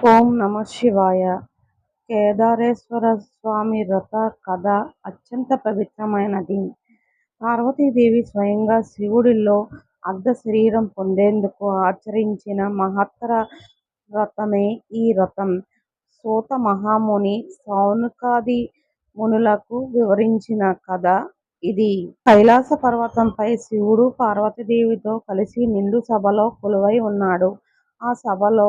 ఓం నమ శివాయ. కేదారేశ్వర స్వామి వ్రత కథ అత్యంత పవిత్రమైనది. పార్వతీదేవి స్వయంగా శివుడిలో అర్ధ శరీరం పొందేందుకు ఆచరించిన మహత్తర వ్రతమే ఈ వ్రతం. సూత మహాముని సౌనుకాది మునులకు వివరించిన కథ ఇది. కైలాస పర్వతంపై శివుడు పార్వతీదేవితో కలిసి నిండు సభలో కొలువై ఉన్నాడు. ఆ సభలో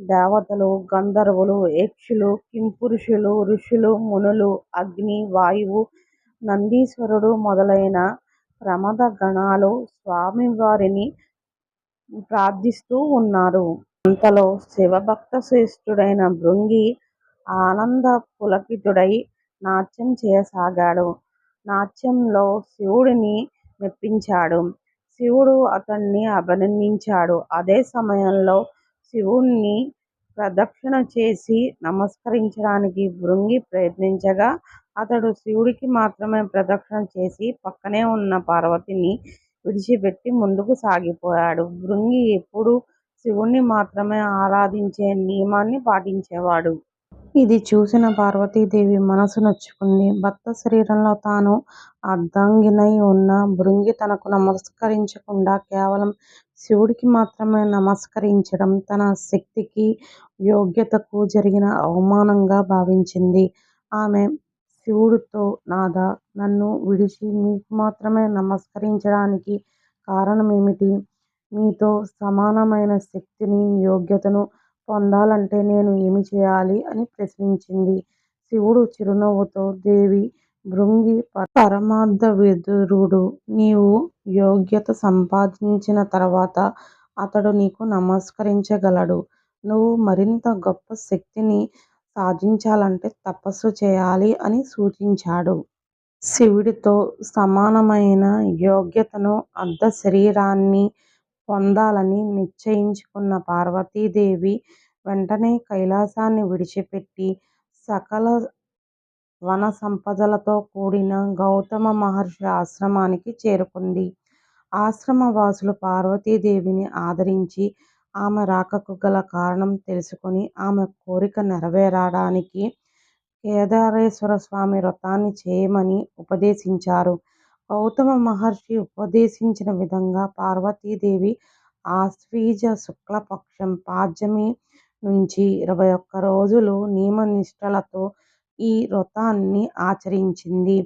దేవతలు గంధర్వులు యక్షులు కింపురుషులు ఋషులు మునులు అగ్ని వాయువు నందీశ్వరుడు మొదలైన ప్రమద గణాలు స్వామివారిని ప్రార్థిస్తూ ఉన్నారు. అంతలో శివభక్త శ్రేష్ఠుడైన భృంగి ఆనంద పులకితుడై నాట్యం చేయసాగాడు. నాట్యంలో శివుడిని మెప్పించాడు. శివుడు అతన్ని అభినందించాడు. అదే సమయంలో శివుణ్ణి ప్రదక్షిణ చేసి నమస్కరించడానికి భృంగి ప్రయత్నించగా అతడు శివుడికి మాత్రమే ప్రదక్షిణ చేసి పక్కనే ఉన్న పార్వతిని విడిచిపెట్టి ముందుకు సాగిపోయాడు. భృంగి ఎప్పుడూ శివుణ్ణి మాత్రమే ఆరాధించే నియమాన్ని పాటించేవాడు. ఇది చూసిన పార్వతీదేవి మనసు నొచ్చుకుంది. భక్త శరీరంలో తాను అర్ధాంగినై ఉన్న భృంగి తనకు నమస్కరించకుండా కేవలం శివుడికి మాత్రమే నమస్కరించడం తన శక్తికి యోగ్యతకు జరిగిన అవమానంగా భావించింది. ఆమె శివుడితో నాదా నన్ను విడిచి మీకు మాత్రమే నమస్కరించడానికి కారణమేమిటి? మీతో సమానమైన శక్తిని యోగ్యతను పొందాలంటే నేను ఏమి చేయాలి? అని ప్రశ్నించింది. శివుడు చిరునవ్వుతో దేవి భృంగి పరమార్థ విదురుడు నీవు యోగ్యత సంపాదించిన తర్వాత అతడు నీకు నమస్కరించగలడు. నువ్వు మరింత గొప్ప శక్తిని సాధించాలంటే తపస్సు చేయాలి అని సూచించాడు. శివుడితో సమానమైన యోగ్యతను అర్ధ శరీరాన్ని పొందాలని నిశ్చయించుకున్న పార్వతీదేవి వెంటనే కైలాసాన్ని విడిచిపెట్టి సకల వన సంపదలతో కూడిన గౌతమ మహర్షి ఆశ్రమానికి చేరుకుంది. ఆశ్రమ వాసులు పార్వతీదేవిని ఆదరించి ఆమె రాకకు గల కారణం తెలుసుకొని ఆమె కోరిక నెరవేరడానికి కేదారేశ్వర స్వామి వ్రతాన్ని చేయమని ఉపదేశించారు. గౌతమ మహర్షి ఉపదేశించిన విధంగా పార్వతీదేవి ఆశ్వీజ శుక్లపక్షం పాడ్యమి నుంచి ఇరవై ఒక్క రోజులు నియమనిష్టలతో ఈ వ్రతాన్ని ఆచరించింది.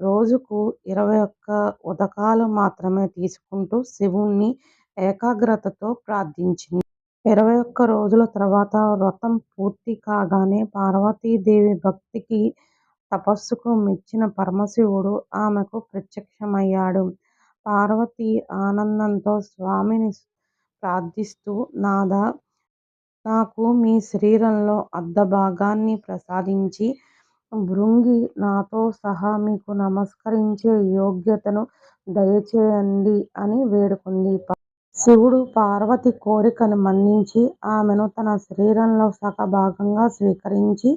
రోజుకు ఇరవై ఒక్క ఉదకాలు మాత్రమే తీసుకుంటూ శివుణ్ణి ఏకాగ్రతతో ప్రార్థించింది. ఇరవై ఒక్క రోజుల తర్వాత వ్రతం పూర్తి కాగానే పార్వతీదేవి భక్తికి తపస్సుకు మెచ్చిన పరమశివుడు ఆమెకు ప్రత్యక్షమయ్యాడు. పార్వతి ఆనందంతో స్వామిని ప్రార్థిస్తూ నాదా నాకు మీ శరీరంలో అర్ధభాగాన్ని ప్రసాదించి భృంగి నాతో సహా మీకు నమస్కరించే యోగ్యతను దయచేయండి అని వేడుకుంది. శివుడు పార్వతి కోరికను మన్నించి ఆమెను తన శరీరంలో సగభాగంగా స్వీకరించి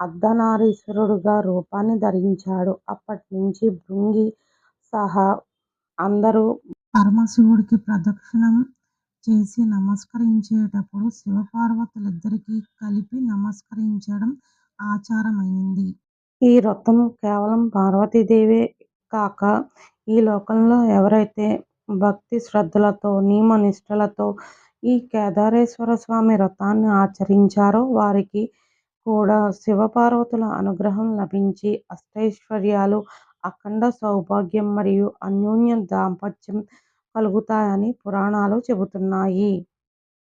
అర్ధనారీశ్వరుడుగా రూపాన్ని ధరించాడు. అప్పటినుంచి భృంగి సహా అందరూ పరమశివుడికి ప్రదక్షిణం చేసి నమస్కరించేటప్పుడు శివపార్వతులిద్దరికీ కలిపి నమస్కరించడం ఆచారమైంది. ఈ వ్రతం కేవలం పార్వతీదేవే కాక ఈ లోకంలో ఎవరైతే భక్తి శ్రద్ధలతో నియమ నిష్టలతో ఈ కేదారేశ్వర స్వామి వ్రతాన్ని ఆచరించారో వారికి కూడా శివపార్వతుల అనుగ్రహం లభించి అష్టైశ్వర్యాలు అఖండ సౌభాగ్యం మరియు అన్యోన్య దాంపత్యం కలుగుతాయని పురాణాలు చెబుతున్నాయి